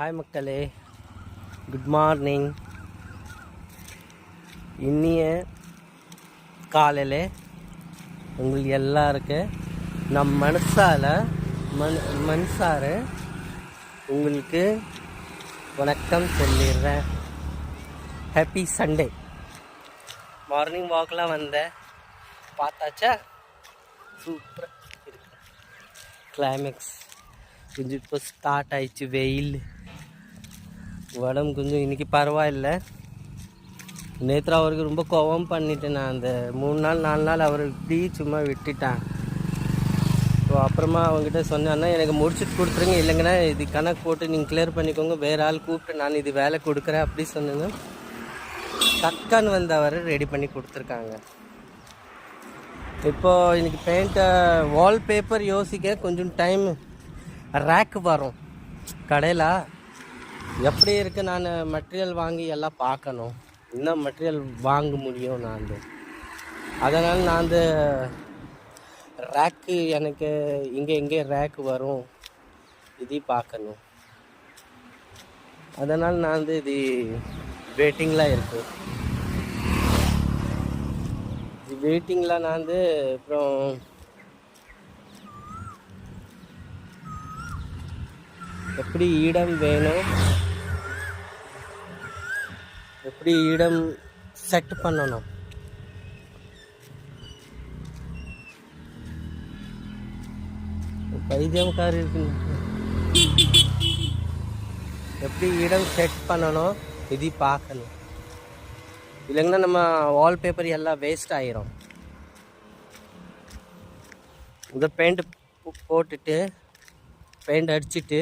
Hi மக்களே. Good morning இன்னிய காலையில் உங்கள் எல்லாருக்கு நம் மனசால் மன் மனசார உங்களுக்கு வணக்கம் சொல்லிடுறேன். ஹாப்பி சண்டே மார்னிங் வாக்கெலாம் வந்தேன் பார்த்தாச்சா? சூப்பராக இருக்கு. கிளைமேக்ஸ் கொஞ்சம் இப்போ ஸ்டார்ட் ஆயிடுச்சு வெயில். உடம்பு கொஞ்சம் இன்றைக்கி பரவாயில்லை. நேற்று அவருக்கு ரொம்ப கோவம் பண்ணிட்டேன் நான். அந்த மூணு நாள் நாலு நாள் அவர் இப்படி சும்மா விட்டுட்டேன். ஸோ அப்புறமா அவங்ககிட்ட சொன்னேன்னா எனக்கு முடிச்சுட்டு கொடுத்துருங்க. இல்லைங்கன்னா இது கணக்கு போட்டு நீங்கள் கிளியர் பண்ணிக்கோங்க. வேறு ஆள் கூப்பிட்டு நான் இது வேலை கொடுக்குறேன். அப்படி சொன்னேன்னா டக்கான்னு வந்து அவர் ரெடி பண்ணி கொடுத்துருக்காங்க. இப்போ இன்னைக்கு பெயிண்ட்டை வால்பேப்பர் யோசிக்க கொஞ்சம் டைம் ரேக்கு வரும். கடையில் எப்படி இருக்குது நான் மெட்டீரியல் வாங்கி எல்லாம் பார்க்கணும். இன்னும் மெட்டீரியல் வாங்க முடியும் நான் அதனால் நான் அந்த ரேக்கு எனக்கு இங்கே எங்கே ரேக் வரும். இது பார்க்கணும். அதனால் நான் வந்து இது வெயிட்டிங்லாம் இருக்கு. இது வெயிட்டிங்லாம் நான் வந்து அப்புறம் எப்படி இடம் வேணும்? எப்படி இடம் செட் பண்ணணும்? பைத்தியம்கார் இருக்கு எப்படி இடம் செட் பண்ணணும் இது பார்க்கணும். இல்லைங்கன்னா நம்ம வால்பேப்பர் எல்லாம் வேஸ்ட் ஆயிரும். இந்த பெயிண்ட் போட்டுட்டு பெயிண்ட் அடிச்சுட்டு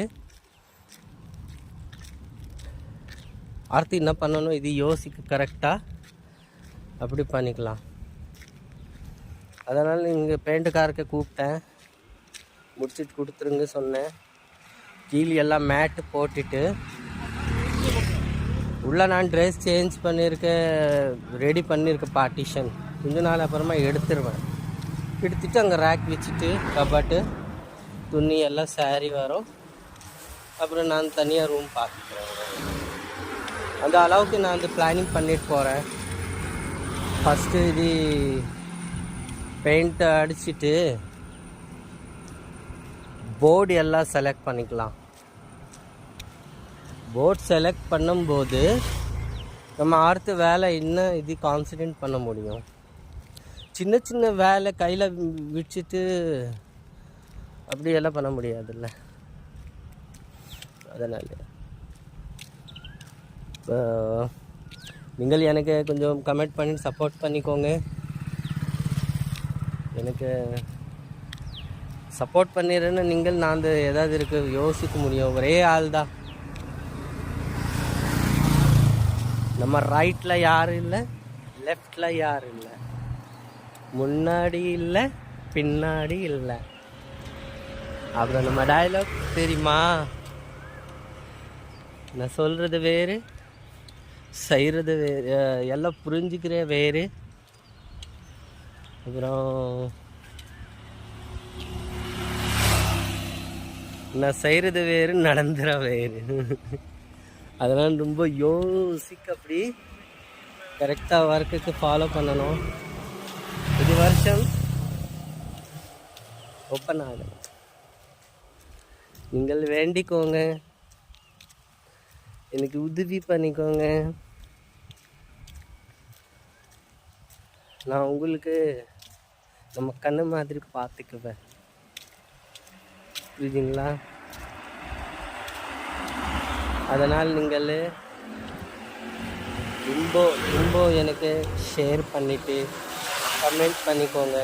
அடுத்து என்ன பண்ணணும்? இது யோசிக்க கரெக்டாக அப்படி பண்ணிக்கலாம். அதனால் நீங்கள் பெயிண்ட்டுக்காரருக்கு கூப்பிட்டேன். முடிச்சுட்டு கொடுத்துருங்க சொன்னேன். கீழே எல்லாம் மேட்டு போட்டுட்டு. உள்ளே நான் ட்ரெஸ் சேஞ்ச் பண்ணியிருக்கேன் ரெடி பண்ணியிருக்கேன் பார்ட்டிஷன் கொஞ்ச நாள் அப்புறமா எடுத்துருவேன். எடுத்துட்டு அங்கே ரேக் வச்சுட்டு கபாட்டு துணி எல்லாம் சாரி வரும். அப்புறம் நான் தனியாக ரூம் பார்த்துக்கிறேன். அந்த அளவுக்கு நான் வந்து பிளானிங் பண்ணிட்டு போகிறேன் ஃபஸ்ட்டு இது பெயிண்ட்டை அடிச்சிட்டு போர்டு எல்லாம் செலக்ட் பண்ணிக்கலாம். போர்ட் செலக்ட் பண்ணும்போது நம்ம அடுத்த வேலை இன்னும் இது கான்சன்ட்ரேட் பண்ண முடியும். சின்ன சின்ன வேலை கையில் விட்டுட்டு அப்படியெல்லாம் பண்ண முடியாதுல்ல. அதனால். நீங்கள் எனக்கு கொஞ்சம் கமெண்ட் பண்ணி சப்போர்ட் பண்ணிக்கோங்க. எனக்கு சப்போர்ட் பண்ணிடுறேன்னு நீங்கள் நான் அந்த ஏதாவது இருக்கு யோசிக்க முடியும். ஒரே ஆள் தான் நம்ம ரைட்டில் யாரும் இல்லை லெஃப்டில் யாரும் இல்லை. முன்னாடி இல்லை பின்னாடி இல்லை. அப்புறம் நம்ம டயலாக் தெரியுமா? நான் சொல்கிறது வேறு. செய்கிறது வேறு எல்லாம் புரிஞ்சுக்கிற வேறு. அப்புறம் நான் செய்கிறது வேறு நடந்துற வேறு. அதெல்லாம் ரொம்ப யோசிக்க அப்படி கரெக்டாக ஒர்க்குக்கு ஃபாலோ பண்ணணும். இது வருஷம் ஓப்பன் ஆகும் நீங்கள் வேண்டிக்கோங்க. எனக்கு உதவி பண்ணிக்கோங்க. நான் உங்களுக்கு நம்ம கண்ணு மாதிரி பார்த்துக்குவேன். புரியுதுங்களா? அதனால் நீங்கள் ரொம்ப ரொம்ப எனக்கு ஷேர் பண்ணிவிட்டு கமெண்ட் பண்ணிக்கோங்க.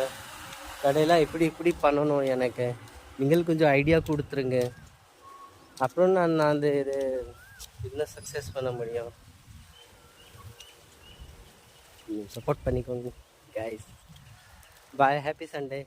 கடையில் இப்படி இப்படி பண்ணணும் எனக்கு. நீங்கள் கொஞ்சம் ஐடியா கொடுத்துருங்க. அப்புறம் நான் நான் அந்த இது இன்னும் சக்ஸஸ் பண்ண முடியும். சப்போர்ட் பண்ணிக்கோங்க. Guys bye happy Sunday